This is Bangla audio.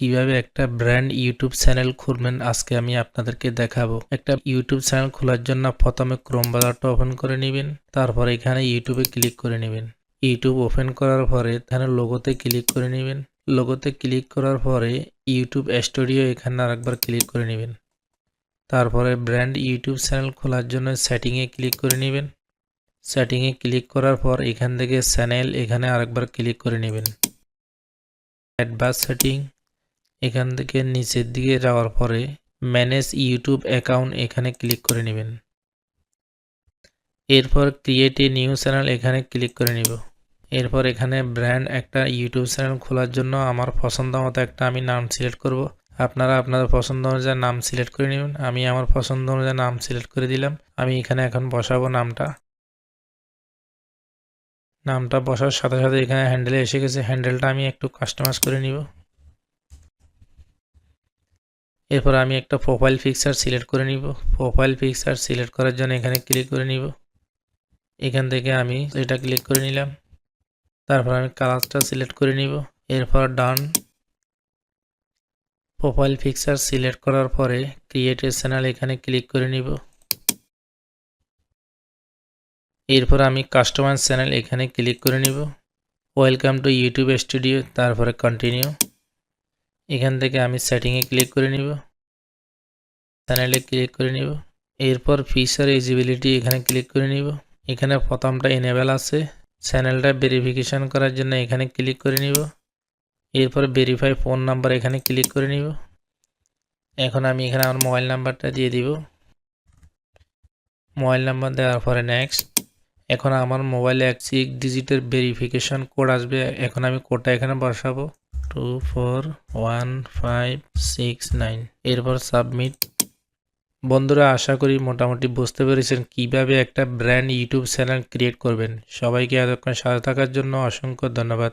কীভাবে একটা ব্র্যান্ড ইউটিউব চ্যানেল খুলবেন আজকে আমি আপনাদেরকে দেখাবো। একটা ইউটিউব চ্যানেল খোলার জন্য প্রথমে ক্রোম ব্রাউজারটা ওপেন করে নেবেন, তারপর এখানে ইউটিউবে ক্লিক করে নেবেন। ইউটিউব ওপেন করার পরে এখানে লোগোতে ক্লিক করে নেবেন। লোগোতে ক্লিক করার পরে ইউটিউব স্টুডিও এখানে আরেকবার ক্লিক করে নেবেন। তারপরে ব্র্যান্ড ইউটিউব চ্যানেল খোলার জন্য সেটিংয়ে ক্লিক করে নেবেন। সেটিংয়ে ক্লিক করার পর এখান থেকে চ্যানেল এখানে আরেকবার ক্লিক করে নেবেন। অ্যাডভান্স সেটিং এখান থেকে নিচের দিকে যাওয়ার পরে ম্যানেজ ইউটিউব অ্যাকাউন্ট এখানে ক্লিক করে নেবেন। এরপর ক্রিয়েট এ নিউ চ্যানেল এখানে ক্লিক করে নিব। এরপর এখানে ব্র্যান্ড একটা ইউটিউব চ্যানেল খোলার জন্য আমার পছন্দ মতো একটা আমি নাম সিলেক্ট করব। আপনারা আপনাদের পছন্দ অনুযায়ী নাম সিলেক্ট করে নেবেন। আমি আমার পছন্দ অনুযায়ী নাম সিলেক্ট করে দিলাম। আমি এখানে এখন বসাবো নামটা। নামটা বসার সাথে সাথে এখানে হ্যান্ডেলে এসে গেছে। হ্যান্ডেলটা আমি একটু কাস্টমাইজ করে নিব। এরপর আমি একটা প্রোফাইল পিকচার সিলেক্ট করে নিব। প্রোফাইল পিকচার সিলেক্ট করার জন্য এখানে ক্লিক করে নিব। এখান থেকে আমি এটা ক্লিক করে নিলাম। তারপর আমি কালারটা সিলেক্ট করে নিব। এরপর ডান প্রোফাইল পিকচার সিলেক্ট করার পরে ক্রিয়েট চ্যানেল এখানে ক্লিক করে নিব। এরপর আমি কাস্টমাইজ চ্যানেল এখানে ক্লিক করে নিব। ওয়েলকাম টু ইউটিউব স্টুডিও তারপরে কন্টিনিউ এখান থেকে আমি সেটিংয়ে ক্লিক করে নিব। চ্যানেলে ক্লিক করে নিব। এরপর ফিচার এজিবিলিটি এখানে ক্লিক করে নিব। এখানে প্রথমটা এনেবেল আছে। চ্যানেলটা ভেরিফিকেশান করার জন্য এখানে ক্লিক করে নিব। এরপর ভেরিফাই ফোন নাম্বার এখানে ক্লিক করে নিব। এখন আমি এখানে আমার মোবাইল নাম্বারটা দিয়ে দিব। মোবাইল নাম্বার দেওয়ার পরে নেক্সট এখন আমার মোবাইলে এক ডিজিটের ভেরিফিকেশন কোড আসবে। এখন আমি কোডটা এখানে বসাবো। Two four one five six nine এরপর সাবমিট বন্ধুরা, আশা করি মোটামুটি বুঝতে পেরেছেন কীভাবে একটা ব্র্যান্ড ইউটিউব চ্যানেল ক্রিয়েট করবেন। সবাইকে এতক্ষণ সাথে থাকার জন্য অসংখ্য ধন্যবাদ।